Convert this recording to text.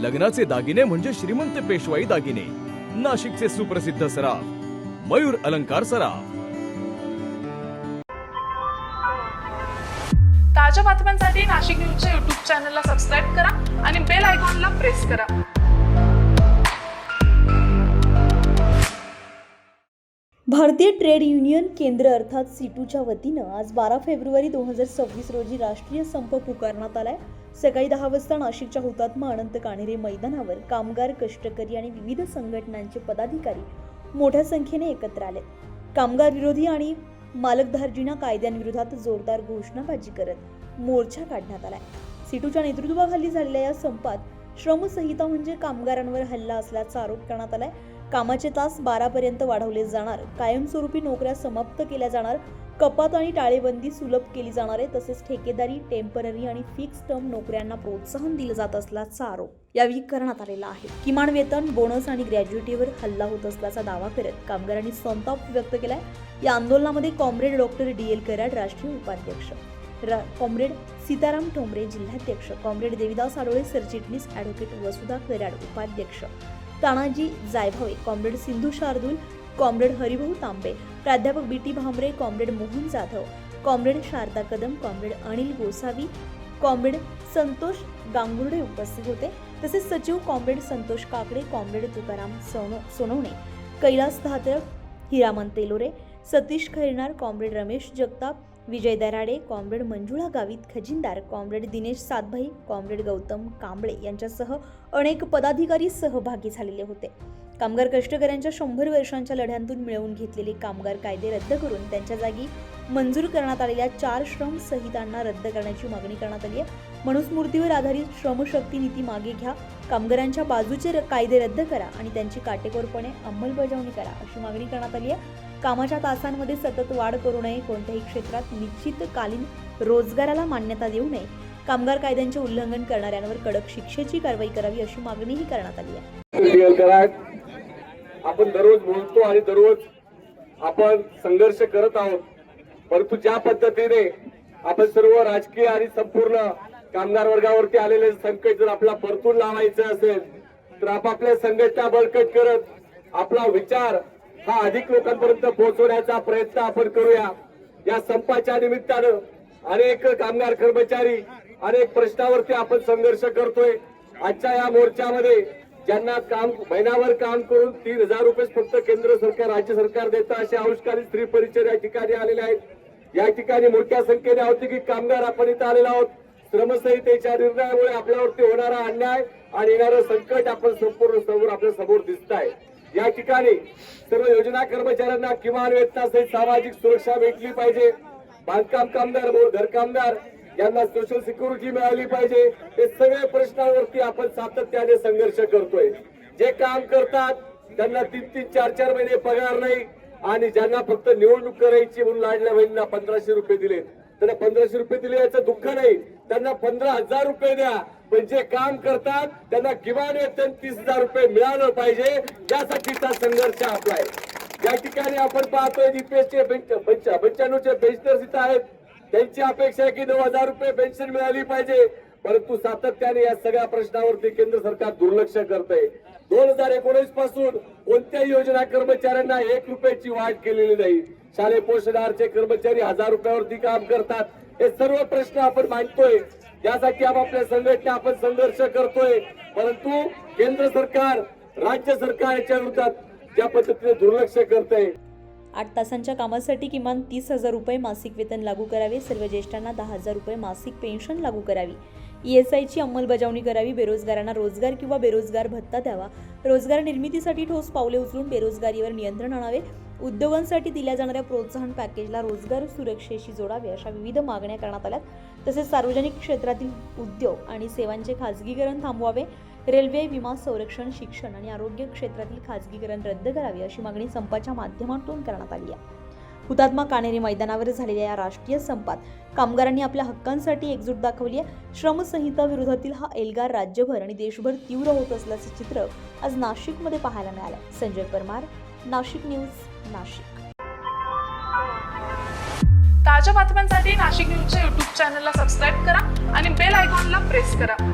लग्नाचे दागिने म्हणजे श्रीमंत पेशवाई दागिने. नाशिकचे सुप्रसिद्ध सराफ मयूर अलंकार सराफ. ताज्या बातम्यांसाठी नाशिक न्यूजच्या युट्यूब चॅनलला सबस्क्राईब करा आणि बेल आयकॉनला प्रेस करा. भारतीय ट्रेड युनियन केंद्र अर्थात सीटूच्या वतीनं आज बारा फेब्रुवारी दोन हजार सव्वीस रोजी राष्ट्रीय संप पुकारण्यात आलाय. सकाळी दहा वाजता नाशिकच्या हुतात्मा अनंत काणेरे मैदानावर कामगार कष्टकरी आणि विविध संघटनांचे पदाधिकारी मोठ्या संख्येने एकत्र आले कामगार विरोधी आणि मालकधार्जिना कायद्यांविरोधात जोरदार घोषणाबाजी करत मोर्चा काढण्यात आलाय. सिटूच्या नेतृत्वाखाली झालेल्या या संपात श्रमसंहिता म्हणजे कामगारांवर हल्ला असल्याचा आरोप करण्यात आलाय. कामाचे तास बारा पर्यंत वाढवले जाणार कायमस्वरूपी नोकऱ्या समाप्त केल्या जाणार कपात आणि टाळेबंदी सुलभ केली जाणार आहे तसेच ठेकेदारी टेंपररी आणि फिक्स टर्म नोकऱ्यांना प्रोत्साहन दिलं जात असल्याचा आरोप यावेळी करण्यात आलेला आहे. किमान वेतन बोनस आणि ग्रॅज्युएटीवर हल्ला होत असल्याचा दावा करत कामगारांनी संताप व्यक्त केलाय. या आंदोलनामध्ये comrade doctor D L Karad राष्ट्रीय उपाध्यक्ष रा- कॉम्रेड सीताराम ठोंबरे जिल्हाध्यक्ष कॉम्रेड देविदास आडोळे सरचिटणीस ॲडव्होकेट वसुधा कराड उपाध्यक्ष तानाजी जायभावे कॉम्रेड सिंधू शार्दूल कॉम्रेड हरिभाऊ तांबे प्राध्यापक B T Bhambare comrade Mohan Jadhav comrade Sharada Kadam comrade Anil Gosavi comrade Santosh Gangurde उपस्थित होते. तसेच सचिव कॉम्रेड संतोष काकडे कॉम्रेड तुकाराम सोनो सोनवणे कैलास धात्रक हिरामन तेलोरे सतीश खैरनार कॉम्रेड रमेश जगताप विजय दराडे कॉम्रेड मंजुळा गावित खजिनदार कॉम्रेड दिनेश सातभाई कॉम्रेड गौतम कांबळे यांच्यासह अनेक पदाधिकारी सहभागी झालेले होते. कामगार कष्टकऱ्यांच्या शंभर वर्षांच्या लढ्यांतून मिळवून घेतलेले कामगार कायदे रद्द करून त्यांच्या जागी मंजूर करण्यात आलेल्या चार श्रम संहितांना रद्द करण्याची मागणी करण्यात आली आहे. मनुस्मृतीवर आधारित श्रमशक्ती नीती मागे घ्या. कामगारांच्या बाजूचे र- कायदे रद्द करा आणि त्यांची काटेकोरपणे अंमलबजावणी करा अशी मागणी करण्यात आली आहे. कामाच्या तासांमध्ये सतत वाढ करू नये. कोणत्याही क्षेत्रात निश्चितकालीन रोजगाराला मान्यता देऊ नये. कामगार कायद्यांचे उल्लंघन करणाऱ्यांवर कडक शिक्षेची कारवाई करावी अशी मागणीही करण्यात आली आहे. आपण दररोज बोलतो आणि दररोज आपण संघर्ष करत आहोत. परंतु ज्या पद्धतीने आपण सर्व राजकीय आणि संपूर्ण कामगार वर्गावरती आलेले संकट जर आपला परतून लावायचं असेल तर आपापल्या संघटना बळकट करत आपला विचार हा अधिक लोकांपर्यंत पोहोचवण्याचा प्रयत्न आपण करूया. या संपाच्या निमित्तानं अनेक कामगार कर्मचारी अनेक प्रश्नावरती आपण संघर्ष करतोय. आजच्या या मोर्चामध्ये ज्यांना काम महिनाभर काम करून तीन हजार रुपये फक्त केंद्र सरकार राज्य सरकार देतं असे आविष्कारी स्त्री परिचय या ठिकाणी आलेले आहेत. या ठिकाणी मोठ्या संख्येने औद्योगिक कामगार आपण इथं आलेलो आहोत. श्रमसंहितेच्या निर्णयामुळे आपल्यावरती होणारा अन्याय आणि येणारं संकट आपण संपूर्ण समोर आपल्यासमोर दिसत आहे. या ठिकाणी सर्व योजना कर्मचाऱ्यांना किमान वेतनासहित सामाजिक सुरक्षा भेटली पाहिजे. बांधकाम कामगार घरकामगार यांना सोशल सिक्युरिटी मिळाली पाहिजे. हे सगळे प्रश्नावरती आपण सातत्याने संघर्ष करतोय. जे काम करतात त्यांना तीन तीन चार चार महिने पगार नाही. आणि ज्यांना फक्त निवडणूक करायची म्हणून लाडल्या बहिणींना पंधराशे रुपये दिले त्यांना पंधराशे रुपये दिले याचं दुःख नाही. त्यांना पंधरा हजार रुपये द्या. पण जे काम करतात त्यांना किमान वेतन तीस हजार रुपये मिळालं पाहिजे. यासाठीचा संघर्ष आपला आहे. या ठिकाणी आपण पाहतोय जीपीएसचे पंच्याण्णवचे पेन्शनर्स इथं आहेत. त्यांची अपेक्षा आहे की नऊ हजार रुपये पेन्शन मिळाली पाहिजे. परंतु सातत्याने या सगळ्या प्रश्नावरती केंद्र सरकार दुर्लक्ष करत आहे दोन हजार एकोणीसपासून कोणत्याही योजना कर्मचाऱ्यांना एक रुपयाची वाढ केलेली नाही. शालेय पोषणारचे कर्मचारी हजार रुपयावरती काम करतात. हे सर्व प्रश्न आपण मांडतोय. यासाठी आपापल्या संघटना आपण संघर्ष करतोय. परंतु केंद्र सरकार राज्य सरकार याच्या विरोधात ज्या पद्धतीने दुर्लक्ष करत आहे आठ तासांच्या कामासाठी किमान तीस हजार रुपये मासिक वेतन लागू करावे. सर्व ज्येष्ठांना दहा हजार रुपये मासिक पेन्शन लागू करावी. ई एस आयची अंमलबजावणी करावी बेरोजगारांना रोजगार किंवा बेरोजगार भत्ता द्यावा. रोजगार निर्मितीसाठी ठोस पावले उचलून बेरोजगारीवर नियंत्रण आणावे. उद्योगांसाठी दिल्या जाणाऱ्या प्रोत्साहन पॅकेजला रोजगार सुरक्षेशी जोडावे अशा विविध मागण्या करण्यात आल्यात. तसेच सार्वजनिक क्षेत्रातील उद्योग आणि सेवांचे खाजगीकरण थांबवावे. रेल्वे विमा संरक्षण शिक्षण आणि आरोग्य क्षेत्रातील खाजगीकरण रद्द करावे अशी मागणी संपाच्या माध्यमातून करण्यात आली आहे. हुतात्मा कानेरी मैदानावर झालेल्या या राष्ट्रीय संपात कामगारांनी आपल्या हक्कांसाठी एकजूट दाखवली आहे. श्रमसंहिता विरोधातील हा एल्गार राज्यभर आणि देशभर तीव्र होत असल्याचे चित्र आज नाशिकमध्ये पाहायला मिळालं संजय परमार नाशिक न्यूज नाशिक. ताज्या बातम्यांसाठी नाशिक न्यूजच्या युट्यूब चॅनलला सबस्क्राईब करा आणि बेल आयकॉनला प्रेस करा.